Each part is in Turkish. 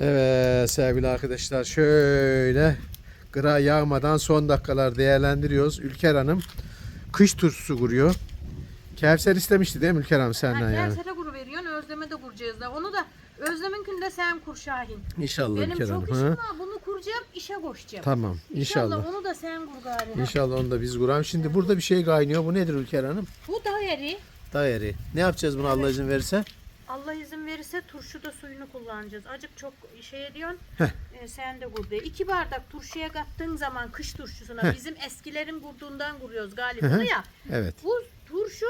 Evet sevgili arkadaşlar şöyle gıra yağmadan son dakikalar değerlendiriyoruz. Ülker Hanım kış turşusu kuruyor. Kevser istemişti değil mi Ülker Hanım senden Ha, yani? Kevser'e kuru veriyorsun, Özlem'e de kuracağız da. Onu da Özlem'inkinde sen kur Şahin. İnşallah Benim Ülker çok Hanım. işim Ha? var. Bunu kuracağım, işe koşacağım. Tamam inşallah. onu da sen kur gari. ha. İnşallah onu da biz kuram. Şimdi burada bir şey kaynıyor. Bu nedir Ülker Hanım? Bu dairi Dayeri. Ne yapacağız bunu Allah izin verirse? Allah izin verirse turşuda suyunu kullanacağız. Acık çok şey ediyorsun. Heh. e, sen de kur diye. İki bardak turşuya kattığın zaman kış turşusuna bizim eskilerin kurduğundan kuruyoruz galiba ya. Evet. Bu turşu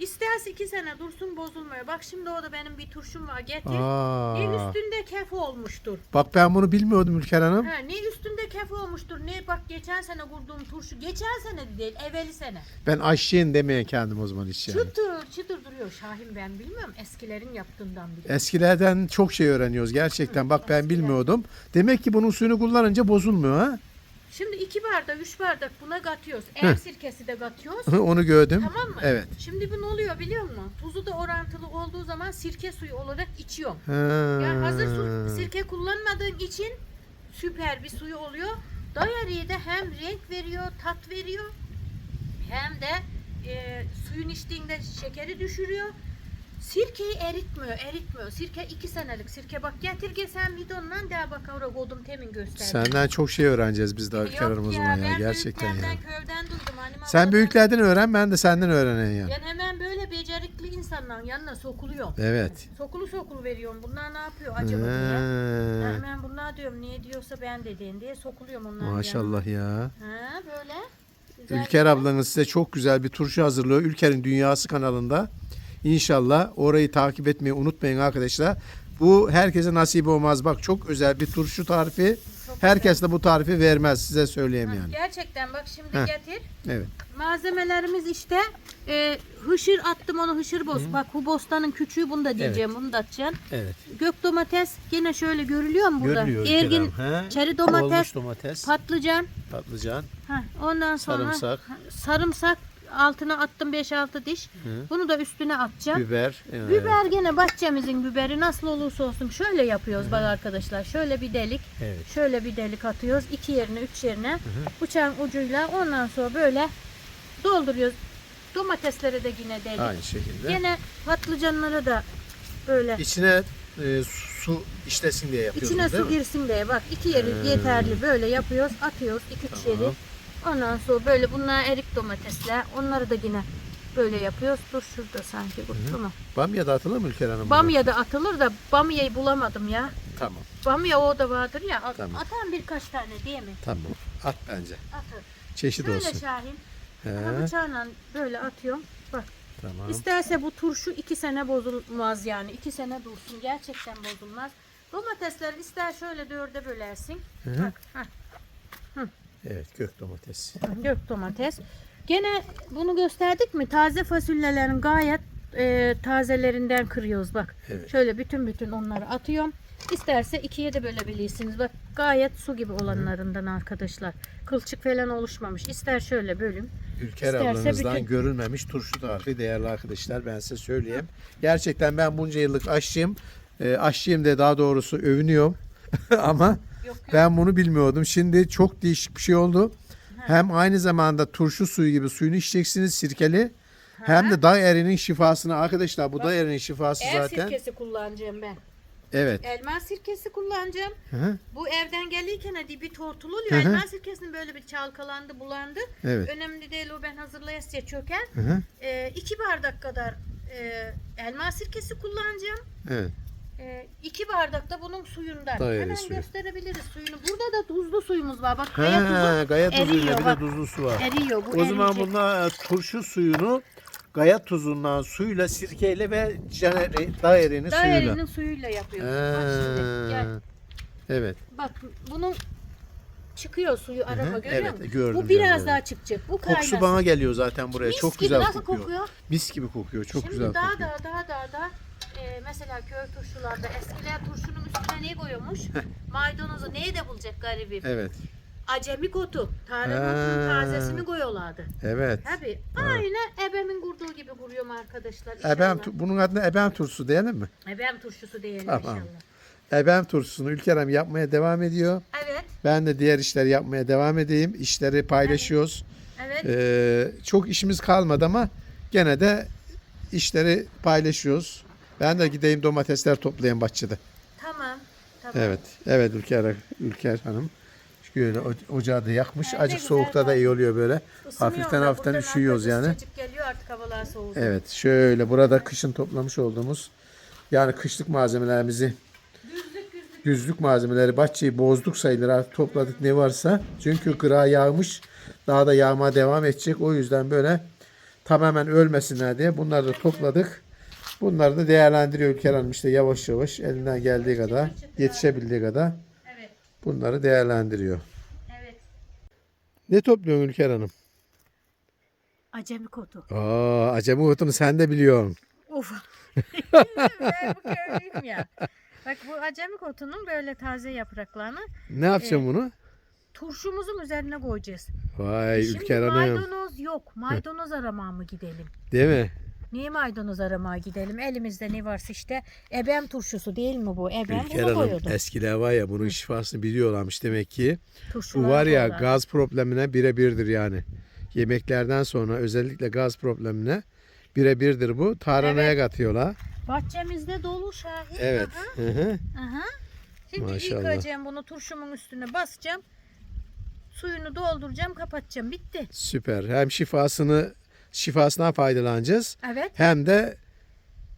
isterse iki sene dursun bozulmuyor. Bak şimdi o da benim bir turşum var getir. Ne Aa. üstünde kef olmuştur. Bak ben bunu bilmiyordum Ülker Hanım. Ha, ne üstünde kef olmuştur. Ne bak geçen sene kurduğum turşu. Geçen sene de değil, evveli sene. Ben aşçıyım demeye kendim o zaman hiç yani. Çıtır çıtır duruyor Şahin ben bilmiyorum. Eskilerin yaptığından biliyorum. Eskilerden çok şey öğreniyoruz gerçekten. Bak ben eskiler. bilmiyordum. Demek ki bunun suyunu kullanınca bozulmuyor ha. Şimdi iki bardak, üç bardak buna katıyoruz. Ev sirkesi de katıyoruz. Onu gördüm. Tamam mı? Evet. Şimdi bu ne oluyor biliyor musun? Tuzu da orantılı olduğu zaman sirke suyu olarak içiyorum. Ha. Yani hazır su, sirke kullanmadığın için süper bir suyu oluyor. Dayarıya da hem renk veriyor, tat veriyor hem de e, suyun içtiğinde şekeri düşürüyor. Sirkeyi eritmiyor, eritmiyor. Sirke iki senelik sirke. Bak getir gel sen bidonla daha bak oraya koydum temin gösterdim. Senden çok şey öğreneceğiz biz daha Yok zaman ya. ben Gerçekten ya. köyden duydum. Hani Sen büyüklerden öğren ben de senden öğrenen ya. Ben hemen böyle becerikli insanların yanına sokuluyorum. Evet. Sokulu sokulu veriyorum. Bunlar ne yapıyor acaba diye. Ben Ha. hemen bunlar diyorum niye diyorsa ben dediğin diye sokuluyorum onların yanına. Maşallah ya. Ha böyle. Güzel Ülker ablanız size çok güzel bir turşu hazırlıyor. Ülker'in Dünyası kanalında. İnşallah orayı takip etmeyi unutmayın arkadaşlar. Bu herkese nasip olmaz. Bak çok özel bir turşu tarifi. Çok Herkes de bu tarifi vermez size söyleyeyim yani. Gerçekten bak şimdi Heh. getir. Evet. Malzemelerimiz işte e, hışır attım onu hışır boz. Bak bu bostanın küçüğü bunu da diyeceğim bunu da atacaksın. Evet. Gök domates yine şöyle görülüyor mu burada? Görülüyor Ergin. He? çeri domates, Olmuş domates, patlıcan. patlıcan, Ha, ondan sonra sarımsak, sarımsak altına attım 5-6 diş. Bunu da üstüne atacağım. biber. evet. Biber gene bahçemizin biberi nasıl olursa olsun şöyle yapıyoruz bak arkadaşlar. Şöyle bir delik, Evet. şöyle bir delik atıyoruz. iki yerine, üç yerine bıçağın ucuyla ondan sonra böyle dolduruyoruz. Domatesleri de yine delik. Aynı şekilde. Gene patlıcanları da böyle İçine e, su işlesin diye yapıyoruz içine su mi? girsin diye bak iki yeri yeterli böyle yapıyoruz. Atıyoruz iki üç Tamam. yeri. Ondan sonra böyle bunlar erik domatesler. Onları da yine böyle yapıyoruz. Dur şurada sanki bu mu? Bamya da atılır mı Ülker Hanım? Bamya da atılır da bamyayı bulamadım ya. Tamam. Bamya o da vardır ya. At, Tamam. Atan birkaç tane değil mi? Tamam. At bence. Atır. Çeşit Şöyle olsun. Şahin. He, Ha, Bıçağla böyle atıyorum. Bak. tamam. İsterse bu turşu iki sene bozulmaz yani. iki sene dursun. Gerçekten bozulmaz. Domatesler ister şöyle dörde bölersin. Hı hı. Bak. hah, Evet gök domates. Gök domates. Gene bunu gösterdik mi? Taze fasulyelerin gayet e, tazelerinden kırıyoruz bak. Evet. Şöyle bütün bütün onları atıyorum. İsterse ikiye de bölebilirsiniz. Bak gayet su gibi olanlarından arkadaşlar. Kılçık falan oluşmamış. İster şöyle bölün. Ülker İsterse ablanızdan bütün- görülmemiş turşu tarifi değerli arkadaşlar ben size söyleyeyim. Gerçekten ben bunca yıllık aşçıyım. E, aşçıyım de daha doğrusu övünüyorum. Ama Yok yok. ben bunu bilmiyordum. Şimdi çok değişik bir şey oldu. Hem aynı zamanda turşu suyu gibi suyunu içeceksiniz sirkeli. Hem de dağ erinin şifasını arkadaşlar bu dağ erinin şifası Ev zaten. sirkesi kullanacağım ben. Evet. Elma sirkesi kullanacağım. Hı hı. Bu evden gelirken hadi bir tortul oluyor. Hı hı. Elma sirkesinin böyle bir çalkalandı, bulandı. Evet. Önemli değil o ben hazırlayasıya çöker. Hı hı. Ee, iki bardak kadar e, elma sirkesi kullanacağım. Evet. E, iki bardak da bunun suyundan. Daire Hemen suyu. gösterebiliriz suyunu. Burada da tuzlu suyumuz var. Bak kaya tuzu gaya tuzuyla eriyor. bir de Bak, tuzlu su var. eriyor. Bu O zaman eriyecek. bunlar e, turşu suyunu gaya tuzundan suyla, sirkeyle ve caneri, dağ erinin suyuyla. Dairenin suyuyla yapıyoruz. Bak şimdi. Gel. Ha, Evet. Bak bunun çıkıyor suyu araba hı. görüyor Evet, musun? gördüm Bu biraz daha çıkacak. Bu kaynasın. Kokusu bana geliyor zaten buraya. Mis çok gibi güzel nasıl kokuyor. kokuyor? Mis gibi kokuyor. Çok Şimdi güzel daha kokuyor. daha daha daha da e, mesela köy turşularda eskiler turşunun üstüne ne koyuyormuş? Maydanozu neyi de bulacak garibim? Evet. Acemi kotu. Tane Ha. kotunun tazesini koyuyorlardı. Evet. Tabii. Aynı ebemin kurduğu gibi kuruyorum arkadaşlar. Ebem, inşallah. tu- bunun adına ebem turşusu diyelim mi? Ebem turşusu diyelim Tamam. inşallah. Ebem turşusunu Ülkerem yapmaya devam ediyor. Evet. Ben de diğer işleri yapmaya devam edeyim. İşleri paylaşıyoruz. Evet. Ee, çok işimiz kalmadı ama gene de işleri paylaşıyoruz. Ben de gideyim domatesler toplayayım bahçede. Tamam. Tamam. Evet. Evet Ülker, Ülker Hanım. Şöyle ocağı da yakmış. Evet, Acık soğukta da iyi oluyor böyle. Isınıyor Hafiften hafiften üşüyoruz yani. Geliyor artık havalar soğudu. Evet. Şöyle burada kışın toplamış olduğumuz yani kışlık malzemelerimizi güzlük malzemeleri bahçeyi bozduk sayılır artık topladık ne varsa. Çünkü kıra yağmış. Daha da yağmaya devam edecek. O yüzden böyle tamamen ölmesinler diye bunları da topladık. Bunları da değerlendiriyor Ülker Hanım işte yavaş yavaş elinden geldiği kadar yetişebildiği kadar Evet. bunları değerlendiriyor. Evet. Ne topluyorsun Ülker Hanım? Acemi kotu. Aa, acemi otunu sen de biliyorsun. Of. ben bu köylüyüm ya. Bak bu acemi kotunun böyle taze yapraklarını Ne yapacaksın bunu? turşumuzun üzerine koyacağız. Vay Şimdi Ülker Hanım. maydanoz yok. Maydanoz aramaya mı gidelim? Değil mi? Niye maydanoz aramaya gidelim? Elimizde ne varsa işte ebem turşusu değil mi bu? Ebem Ülker bunu Hanım koyuyordum. eskiler var ya bunun şifasını biliyorlarmış demek ki. Bu Turşuları var ya koyuyorlar. gaz problemine birebirdir yani. Yemeklerden sonra özellikle gaz problemine birebirdir bu. Tarhanaya katıyorlar. Bahçemizde dolu Şahin. Evet. Aha, Hı hı. aha. Şimdi Maşallah. yıkayacağım bunu turşumun üstüne basacağım. Suyunu dolduracağım kapatacağım. Bitti. Süper. Hem şifasını şifasından faydalanacağız. Evet. Hem de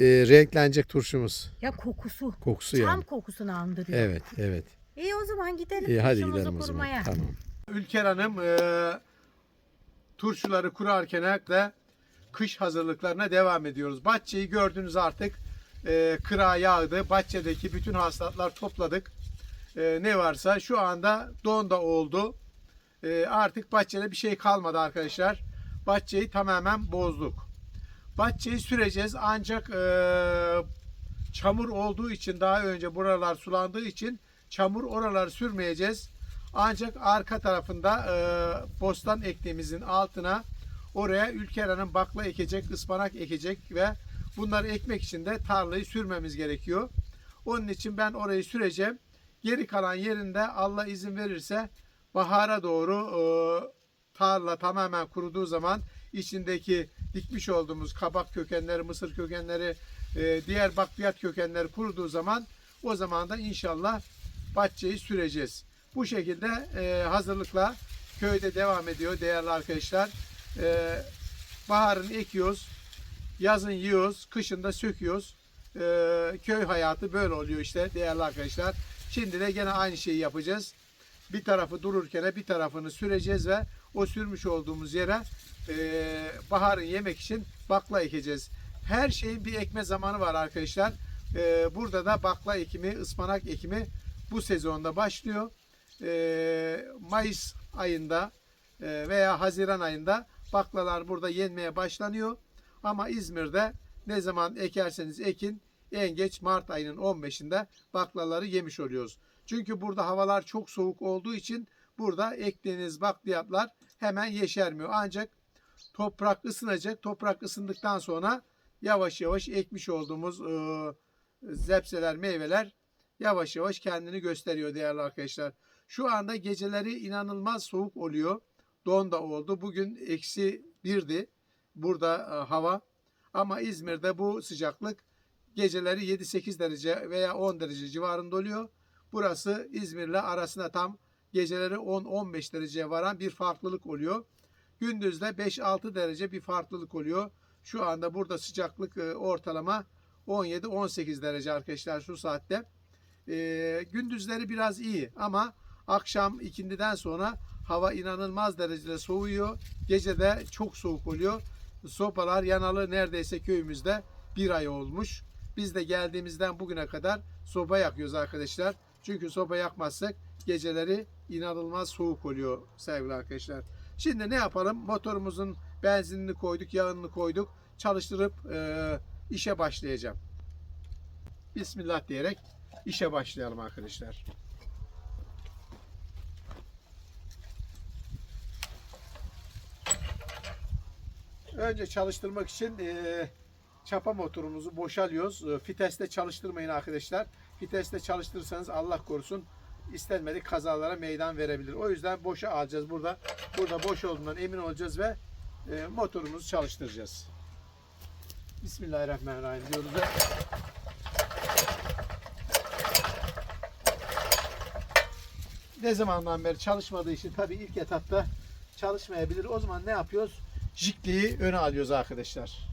e, renklenecek turşumuz. Ya kokusu. Kokusu Tam yani. kokusunu andırıyor. Evet, evet. İyi o zaman gidelim. İyi hadi turşumuzu gidelim o zaman. kurmaya. Tamam. Ülker Hanım e, turşuları kurarken de kış hazırlıklarına devam ediyoruz. Bahçeyi gördünüz artık. E, kıra yağdı. Bahçedeki bütün hasatlar topladık. E, ne varsa şu anda don da oldu. E, artık bahçede bir şey kalmadı arkadaşlar. Bahçeyi tamamen bozduk. Bahçeyi süreceğiz ancak e, çamur olduğu için daha önce buralar sulandığı için çamur oraları sürmeyeceğiz. Ancak arka tarafında e, bostan ektiğimizin altına oraya Ülker Hanım bakla ekecek, ıspanak ekecek ve bunları ekmek için de tarlayı sürmemiz gerekiyor. Onun için ben orayı süreceğim. Geri kalan yerinde Allah izin verirse bahara doğru e, tarla tamamen kuruduğu zaman içindeki dikmiş olduğumuz kabak kökenleri, mısır kökenleri, e, diğer bakliyat kökenleri kuruduğu zaman o zaman da inşallah bahçeyi süreceğiz. Bu şekilde e, hazırlıkla köyde devam ediyor değerli arkadaşlar. E, baharın ekiyoruz, yazın yiyoruz, kışın da söküyoruz. Köy hayatı böyle oluyor işte değerli arkadaşlar. Şimdi de gene aynı şeyi yapacağız. Bir tarafı dururken bir tarafını süreceğiz ve o sürmüş olduğumuz yere e, baharın yemek için bakla ekeceğiz. Her şeyin bir ekme zamanı var arkadaşlar. E, burada da bakla ekimi, ıspanak ekimi bu sezonda başlıyor. E, Mayıs ayında e, veya Haziran ayında baklalar burada yenmeye başlanıyor. Ama İzmir'de ne zaman ekerseniz ekin en geç Mart ayının 15'inde baklaları yemiş oluyoruz. Çünkü burada havalar çok soğuk olduğu için burada ektiğiniz bakliyatlar hemen yeşermiyor. Ancak toprak ısınacak. Toprak ısındıktan sonra yavaş yavaş ekmiş olduğumuz e, zepseler, meyveler yavaş yavaş kendini gösteriyor değerli arkadaşlar. Şu anda geceleri inanılmaz soğuk oluyor. Don da oldu. Bugün eksi birdi burada e, hava. Ama İzmir'de bu sıcaklık geceleri 7-8 derece veya 10 derece civarında oluyor. Burası İzmir'le arasında tam geceleri 10-15 dereceye varan bir farklılık oluyor. Gündüzde 5-6 derece bir farklılık oluyor. Şu anda burada sıcaklık e, ortalama 17-18 derece arkadaşlar şu saatte. E, gündüzleri biraz iyi ama akşam ikindiden sonra hava inanılmaz derecede soğuyor. Gece de çok soğuk oluyor. Sopalar yanalı neredeyse köyümüzde bir ay olmuş. Biz de geldiğimizden bugüne kadar soba yakıyoruz arkadaşlar. Çünkü soba yakmazsak geceleri inanılmaz soğuk oluyor sevgili arkadaşlar. Şimdi ne yapalım? Motorumuzun benzinini koyduk, yağını koyduk. Çalıştırıp e, işe başlayacağım. Bismillah diyerek işe başlayalım arkadaşlar. Önce çalıştırmak için e, çapa motorumuzu boşalıyoruz. E, Fitesle çalıştırmayın arkadaşlar. Viteste çalıştırırsanız Allah korusun istenmedik kazalara meydan verebilir. O yüzden boşa alacağız burada. Burada boş olduğundan emin olacağız ve e, motorumuzu çalıştıracağız. Bismillahirrahmanirrahim diyoruz ve ne zamandan beri çalışmadığı için tabii ilk etapta çalışmayabilir. O zaman ne yapıyoruz? Jikliği öne alıyoruz arkadaşlar.